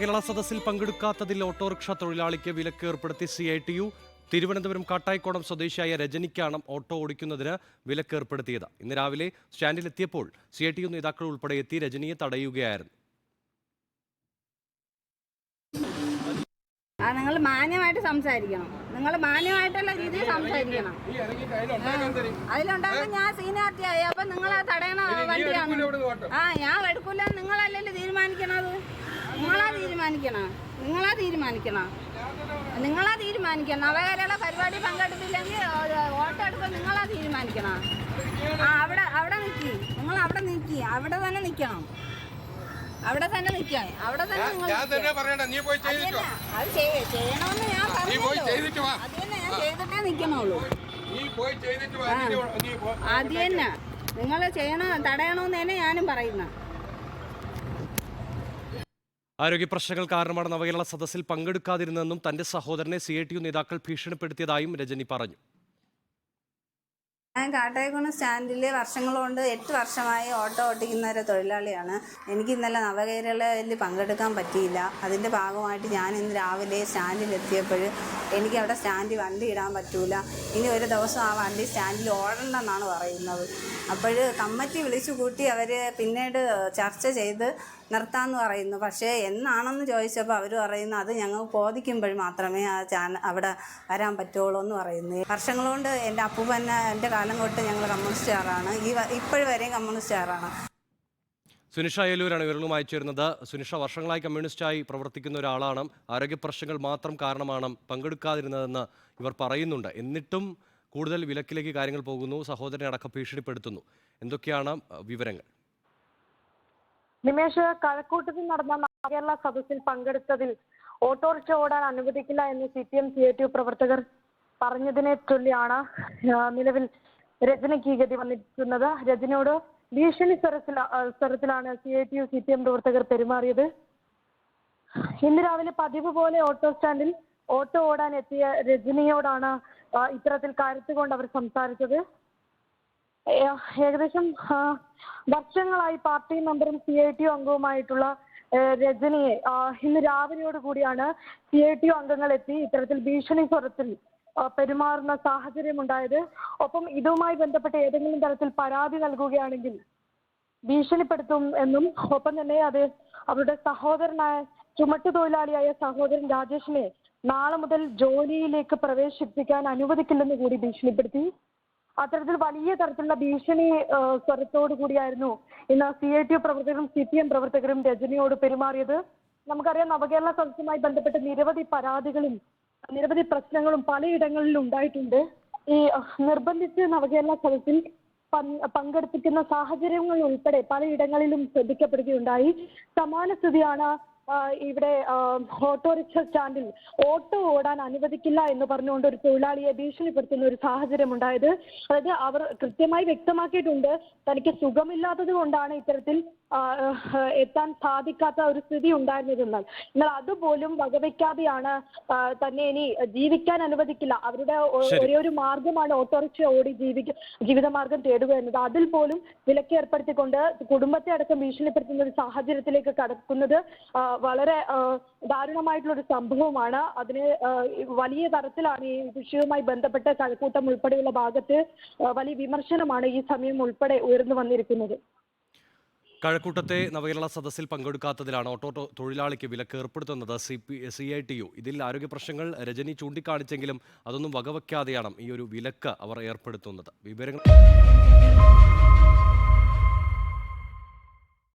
കേരള സദസ്സിൽ പങ്കെടുക്കാത്തതിൽ ഓട്ടോറിക്ഷ തൊഴിലാളിക്ക് വിലക്ക് ഏർപ്പെടുത്തി C I T U. Thiruvananthapuram Kattayikonam സ്വദേശിയായ രജനിക്കാണ് ഓട്ടോ ഓടിക്കുന്നതിന് വിലക്ക് ഏർപ്പെടുത്തിയത്. ഇന്ന് രാവിലെ സ്റ്റാൻഡിലെത്തിയപ്പോൾ സി ഐ ടി യു നേതാക്കൾ ഉൾപ്പെടെ എത്തി രജനിയെ തടയുകയായിരുന്നു. ആ നിങ്ങൾ മാന്യമായിട്ട് സംസാരിക്കണം. നിങ്ങൾ മാന്യമായിട്ടുള്ള രീതിയിൽ സംസാരിക്കണം. അതിലുണ്ടാകുമ്പോൾ ഞാൻ സീനിയാരിറ്റി ആയി അപ്പൊ നിങ്ങൾ തടയണ വണ്ടിയാണ്. ആ ഞാൻ എടുക്കൂല നിങ്ങളല്ലല്ലോ തീരുമാനിക്കണത്? നിങ്ങളാ തീരുമാനിക്കണം? നിങ്ങളാ തീരുമാനിക്കണം? നിങ്ങളാ തീരുമാനിക്കണം? നവകേരള പരിപാടി പങ്കെടുത്തില്ലെങ്കിൽ വോട്ടെടുപ്പ് നിങ്ങളാ തീരുമാനിക്കണം? ആ അവിടെ അവിടെ നിൽക്കി നിങ്ങൾ അവിടെ നിൽക്കി അവിടെ തന്നെ നിൽക്കണം അവിടെ തന്നെ നിൽക്കാം അവിടെ തന്നെ നിങ്ങൾ അത് ചെയ്യണമെന്ന് ഞാൻ വാ. അത് തന്നെ ഞാൻ ചെയ്തിട്ടേ നിൽക്കണുള്ളൂ അത് തന്നെ. നിങ്ങൾ ചെയ്യണ തടയണമെന്ന് തന്നെ ഞാനും പറയുന്നത് ആരോഗ്യ പ്രശ്നങ്ങൾ കാരണമാണ് നവകേരള സദസ്സിൽ പങ്കെടുക്കാതിരുന്നതെന്നും തന്റെ സഹോദരനെ സി നേതാക്കൾ ഭീഷണിപ്പെടുത്തിയതായും രജനി പറഞ്ഞു. ഞാൻ കാട്ടായിക്കുളം സ്റ്റാൻഡിൽ വർഷങ്ങൾ കൊണ്ട് എട്ട് വർഷമായി ഓട്ടോ ഓട്ടിക്കുന്ന ഒരു തൊഴിലാളിയാണ്. എനിക്ക് ഇന്നലെ നവകേരളയിൽ പങ്കെടുക്കാൻ പറ്റിയില്ല. അതിന്റെ ഭാഗമായിട്ട് ഞാൻ ഇന്ന് രാവിലെ സ്റ്റാൻഡിൽ എത്തിയപ്പോൾ എനിക്ക് അവിടെ സ്റ്റാൻഡിൽ വണ്ടി ഇടാൻ പറ്റൂല. ഇനി ഒരു ദിവസം ആ വണ്ടി സ്റ്റാൻഡിൽ ഓടണ്ടെന്നാണ് പറയുന്നത്. അപ്പോൾ കമ്മറ്റി വിളിച്ചു കൂട്ടി അവർ പിന്നീട് ചർച്ച ചെയ്ത് നിർത്താമെന്ന് പറയുന്നു. പക്ഷേ എന്നാണെന്ന് ചോദിച്ചപ്പോൾ അവർ പറയുന്നു അത് ഞങ്ങൾ ബോധിക്കുമ്പോൾ മാത്രമേ ആ ചാനൽ അവിടെ വരാൻ പറ്റുള്ളൂ എന്ന് പറയുന്നു വർഷങ്ങൾ എന്റെ അപ്പൂപ്പന്നെ എന്റെ കാലം തൊട്ട് ഞങ്ങൾ കമ്മ്യൂണിസ്റ്റുകാരാണ് ഈ ഇപ്പോഴും വരെയും കമ്മ്യൂണിസ്റ്റുകാരാണ് സുനിഷ ഏലൂരാണ് ഇവരുമായി ചേരുന്നത് സുനിഷ വർഷങ്ങളായി കമ്മ്യൂണിസ്റ്റായി പ്രവർത്തിക്കുന്ന ഒരാളാണ്. ആരോഗ്യ പ്രശ്നങ്ങൾ മാത്രം കാരണമാണ് പങ്കെടുക്കാതിരുന്നതെന്ന് ഇവർ പറയുന്നുണ്ട്. എന്നിട്ടും കൂടുതൽ വിലക്കിലേക്ക് കാര്യങ്ങൾ പോകുന്നു. സഹോദരനെ അടക്കം ഭീഷണിപ്പെടുത്തുന്നു. എന്തൊക്കെയാണ് വിവരങ്ങൾ? നിമേഷ് കഴക്കൂട്ടത്തിൽ നടന്ന കേരള സദസ്സിൽ പങ്കെടുത്തതിൽ ഓട്ടോറിക്ഷ ഓടാൻ അനുവദിക്കില്ല എന്ന് C P M C A T U പ്രവർത്തകർ പറഞ്ഞതിനെ ചൊല്ലിയാണ് നിലവിൽ രചനയ്ക്ക് ഈ ഗതി വന്നിരിക്കുന്നത്. രചനയോട് ഭീഷണി സ്വരത്തിലാണ് C I T U C P M പ്രവർത്തകർ പെരുമാറിയത്. ഇന്ന് രാവിലെ പതിവ് പോലെ ഓട്ടോ സ്റ്റാൻഡിൽ ഓട്ടോ ഓടാൻ എത്തിയ രജനിയോടാണ് ഇത്തരത്തിൽ കരുത്തുകൊണ്ട് അവർ സംസാരിച്ചത്. ഏകദേശം വർഷങ്ങളായി പാർട്ടി മെമ്പറും സി ഐ ടി യു അംഗവുമായിട്ടുള്ള രജനിയെ ഇന്ന് രാവിലെയോട് കൂടിയാണ് സി ഐ ടി യു അംഗങ്ങൾ എത്തി ഇത്തരത്തിൽ ഭീഷണി സ്വരത്തിൽ പെരുമാറുന്ന സാഹചര്യമുണ്ടായത്. ഒപ്പം ഇതുമായി ബന്ധപ്പെട്ട് ഏതെങ്കിലും തരത്തിൽ പരാതി നൽകുകയാണെങ്കിൽ ഭീഷണിപ്പെടുത്തും എന്നും ഒപ്പം തന്നെ അത് അവരുടെ സഹോദരനായ ചുമട്ടുതൊഴിലാളിയായ സഹോദരൻ രാജേഷിനെ നാളെ മുതൽ ജോലിയിലേക്ക് പ്രവേശിപ്പിക്കാൻ അനുവദിക്കില്ലെന്ന് കൂടി ഭീഷണിപ്പെടുത്തി. അത്തരത്തിൽ വലിയ തരത്തിലുള്ള ഭീഷണി സ്വരത്തോടു കൂടിയായിരുന്നു ഇന്ന് സി ഐ ടി പ്രവർത്തകരും സി പി എം പ്രവർത്തകരും രജനിയോട് പെരുമാറിയത്. നമുക്കറിയാം നവകേരള സദസ്സുമായി ബന്ധപ്പെട്ട് നിരവധി പരാതികളും നിരവധി പ്രശ്നങ്ങളും പലയിടങ്ങളിലും ഉണ്ടായിട്ടുണ്ട്. ഈ നിർബന്ധിച്ച് നവകേരള സദസ്സിൽ പങ്ക് പങ്കെടുപ്പിക്കുന്ന സാഹചര്യങ്ങൾ ഉൾപ്പെടെ പലയിടങ്ങളിലും ശ്രദ്ധിക്കപ്പെടുകയുണ്ടായി. സമാന സ്ഥിതിയാണ് ഇവിടെ ഓട്ടോറിക്ഷ സ്റ്റാൻഡിൽ ഓട്ടോ ഓടാൻ അനുവദിക്കില്ല എന്ന് പറഞ്ഞുകൊണ്ട് ഒരു തൊഴിലാളിയെ ഭീഷണിപ്പെടുത്തുന്ന ഒരു സാഹചര്യം ഉണ്ടായത് അതായത് അവർ കൃത്യമായി വ്യക്തമാക്കിയിട്ടുണ്ട്. തനിക്ക് സുഖമില്ലാത്തത് കൊണ്ടാണ് ഇത്തരത്തിൽ എത്താൻ സാധിക്കാത്ത ഒരു സ്ഥിതി ഉണ്ടായിരുന്നതെന്നാൽ എന്നാൽ അതുപോലും വകവയ്ക്കാതെയാണ് തന്നെ ഇനി ജീവിക്കാൻ അനുവദിക്കില്ല. അവരുടെ ഒരേ ഒരു മാർഗമാണ് ഓട്ടോറിക്ഷ ഓടി ജീവിക്ക ജീവിതമാർഗം തേടുക എന്നത്. അതിൽ പോലും വിലക്ക് ഏർപ്പെടുത്തിക്കൊണ്ട് കുടുംബത്തെ അടക്കം ഭീഷണിപ്പെടുത്തുന്ന ഒരു സാഹചര്യത്തിലേക്ക് കടക്കുന്നത് വളരെ ദാരുണമായിട്ടുള്ള ഒരു സംഭവമാണ്. അതിന് വലിയ തരത്തിലാണ് ഈ വിഷയവുമായി ബന്ധപ്പെട്ട് കഴക്കൂട്ടം ഉൾപ്പെടെയുള്ള ഭാഗത്ത് വലിയ വിമർശനമാണ് ഈ സമയം ഉൾപ്പെടെ ഉയർന്നു വന്നിരിക്കുന്നത്. കഴക്കൂട്ടത്തെ നവകേരള സദസ്സിൽ പങ്കെടുക്കാത്തതിലാണ് ഓട്ടോ തൊഴിലാളിക്ക് വിലക്ക് ഏർപ്പെടുത്തുന്നത് C P C I T U. ഇതിൽ ആരോഗ്യ പ്രശ്നങ്ങൾ രജനി ചൂണ്ടിക്കാണിച്ചെങ്കിലും അതൊന്നും വകവയ്ക്കാതെയാണ് ഈ ഒരു വിലക്ക് അവർ ഏർപ്പെടുത്തുന്നത്. വിവരങ്ങൾ